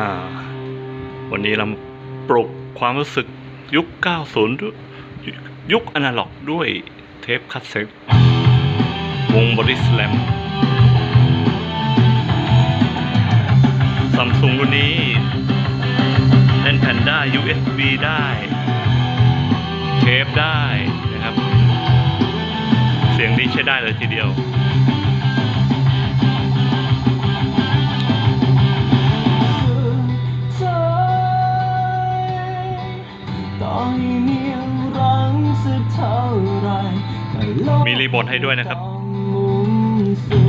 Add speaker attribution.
Speaker 1: าวันนี้เราปลุกความรู้สึกยุค 90ด้วยยุคอนาล็อกด้วยเทปคัสเซ็ตวงบริสแลมซัมซุงรุ่นนี้เล่นแผ่นได้ USB ได้ เทปได้นะครับ เสียงดีใช้ได้เลยทีเดียว มีรีโมทให้ด้วยนะครับ
Speaker 2: ต้องมุ่งสู่